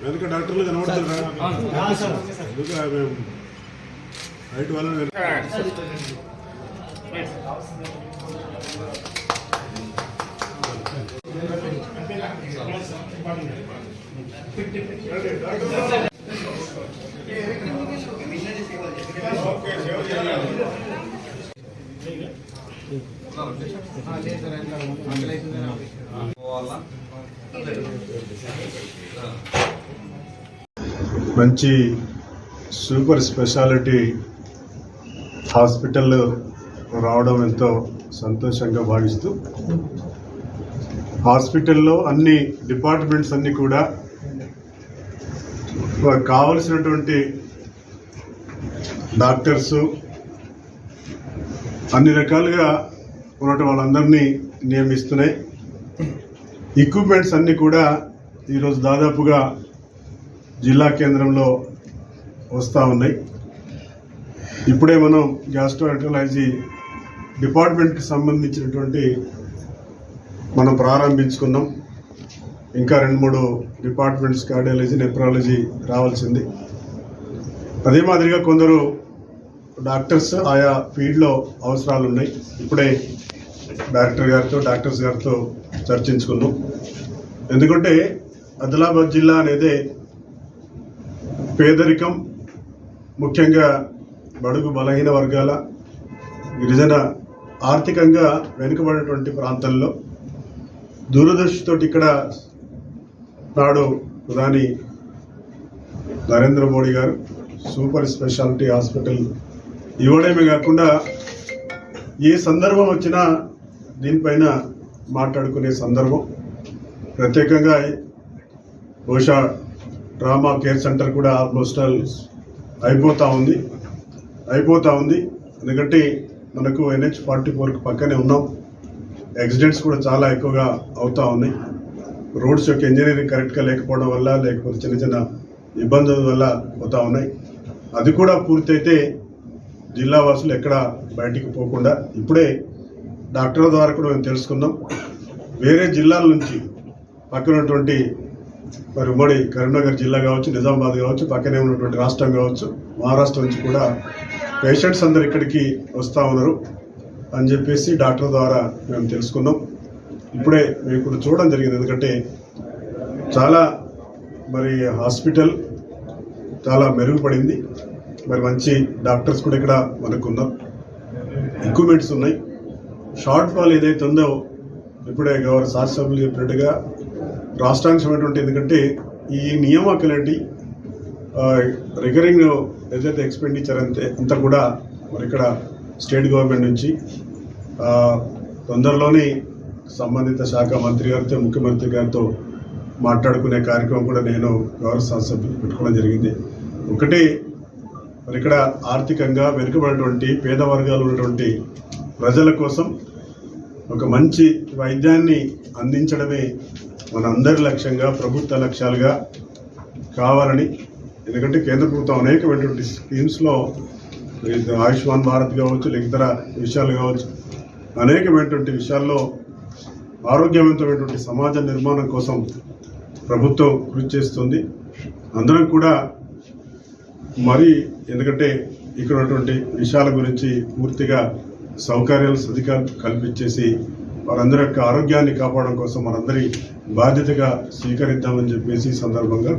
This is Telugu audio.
వెనక డాక్టర్లు కనబడుతున్నారా మేము హైట్ వాళ్ళని వెనక- మంచి సూపర్ స్పెషాలిటీ హాస్పిటల్ రావడం ఎంతో సంతోషంగా భావిస్తూ హాస్పిటల్లో అన్ని డిపార్ట్మెంట్స్ అన్నీ కూడా కావలసినటువంటి డాక్టర్సు అన్ని రకాలుగా ఉన్నటువంటి వాళ్ళందరినీ నియమిస్తున్నాయి. ఎక్విప్మెంట్స్ అన్నీ కూడా ఈరోజు దాదాపుగా జిల్లా కేంద్రంలో వస్తూ ఉన్నాయి. ఇప్పుడే మనం గ్యాస్ట్రోఎంటరాలజీ డిపార్ట్మెంట్కి సంబంధించినటువంటి మనం ప్రారంభించుకున్నాం. ఇంకా రెండు మూడు డిపార్ట్మెంట్స్ కార్డియాలజీ నెప్రాలజీ రావాల్సింది. అదే మాదిరిగా కొందరు డాక్టర్స్ ఆయా ఫీల్డ్లో అవసరాలు ఉన్నాయి ఇప్పుడే డాక్టర్ గారితో డాక్టర్స్ గారితో చర్చించుకున్నాం. ఎందుకంటే ఆదిలాబాద్ జిల్లా అనేది పేదరికం ముఖ్యంగా బడుగు బలహీన వర్గాల గిరిజన ఆర్థికంగా వెనుకబడినటువంటి ప్రాంతంలో దూరదృష్టితో ఇక్కడ నాడు ప్రధాని నరేంద్ర మోడీ గారు సూపర్ స్పెషాలిటీ హాస్పిటల్ ఇవ్వడమే కాకుండా ఏ సందర్భం వచ్చినా దీనిపైన మాట్లాడుకునే సందర్భం. ప్రత్యేకంగా బహుశా డ్రామా కేర్ సెంటర్ కూడా ఆల్మోస్ట్ అయిపోతూ ఉంది. అయిపోతూ ఉంది. ఎందుకంటే మనకు ఎన్హెచ్ ఫార్టీ ఫోర్కి పక్కనే ఉన్నాం. యాక్సిడెంట్స్ కూడా చాలా ఎక్కువగా అవుతూ ఉన్నాయి. రోడ్స్ యొక్క ఇంజనీరింగ్ కరెక్ట్గా లేకపోవడం వల్ల లేకపోతే చిన్న చిన్న ఇబ్బందుల వల్ల పోతూ ఉన్నాయి. అది కూడా పూర్తయితే జిల్లా వాసులు ఎక్కడ బయటికి పోకుండా ఇప్పుడే డాక్టర్ల ద్వారా కూడా మేము తెలుసుకున్నాం వేరే జిల్లాల నుంచి పక్కనటువంటి మరి ఉమ్మడి కరీంనగర్ జిల్లా కావచ్చు నిజామాబాద్ కావచ్చు పక్కనే ఉన్నటువంటి రాష్ట్రం కావచ్చు మహారాష్ట్ర నుంచి కూడా పేషెంట్స్ అందరు ఇక్కడికి వస్తూ ఉన్నారు అని చెప్పేసి డాక్టర్ ద్వారా మేము తెలుసుకున్నాం. ఇప్పుడే మేము ఇప్పుడు చూడడం జరిగింది. ఎందుకంటే చాలా మరి హాస్పిటల్ చాలా మెరుగుపడింది. మరి మంచి డాక్టర్స్ కూడా ఇక్కడ మనకు ఉన్నారు ఎక్విప్మెంట్స్ ఉన్నాయి. షార్ట్ ఫాల్ ఏదైతే ఉందో ఇప్పుడే గవర్నర్ శాసనసభ్యులు చెప్పినట్టుగా రాష్ట్రాంశమైనటువంటి ఎందుకంటే ఈ నియామకాలండి రికరింగ్ ఏదైతే ఎక్స్పెండిచర్ అంతే అంతా కూడా మరి ఇక్కడ స్టేట్ గవర్నమెంట్ నుంచి. తొందరలోనే సంబంధిత శాఖ మంత్రి గారితో ముఖ్యమంత్రి గారితో మాట్లాడుకునే కార్యక్రమం కూడా నేను గౌరవ శాసనసభ్యులు పెట్టుకోవడం జరిగింది. ఒకటి మరి ఇక్కడ ఆర్థికంగా వెనుకబడినటువంటి పేద వర్గాలు ఉన్నటువంటి ప్రజల కోసం ఒక మంచి వైద్యాన్ని అందించడమే మనందరి లక్ష్యంగా ప్రభుత్వ లక్ష్యాలుగా కావాలని. ఎందుకంటే కేంద్ర ప్రభుత్వం అనేకమైనటువంటి స్కీమ్స్లో ఆయుష్మాన్ భారత్ కావచ్చు లేక ఇతర విషయాలు కావచ్చు అనేకమైనటువంటి విషయాల్లో ఆరోగ్యవంతమైనటువంటి సమాజ నిర్మాణం కోసం ప్రభుత్వం కృషి చేస్తుంది. అందరం కూడా మరి ఎందుకంటే ఇక్కడ ఉన్నటువంటి విషయాల గురించి పూర్తిగా సౌకర్యాలు సదుపాయాలు కల్పించేసి వారందరి యొక్క ఆరోగ్యాన్ని కాపాడడం కోసం మనందరి బాధ్యతగా స్వీకరిద్దామని చెప్పేసి సందర్భంగా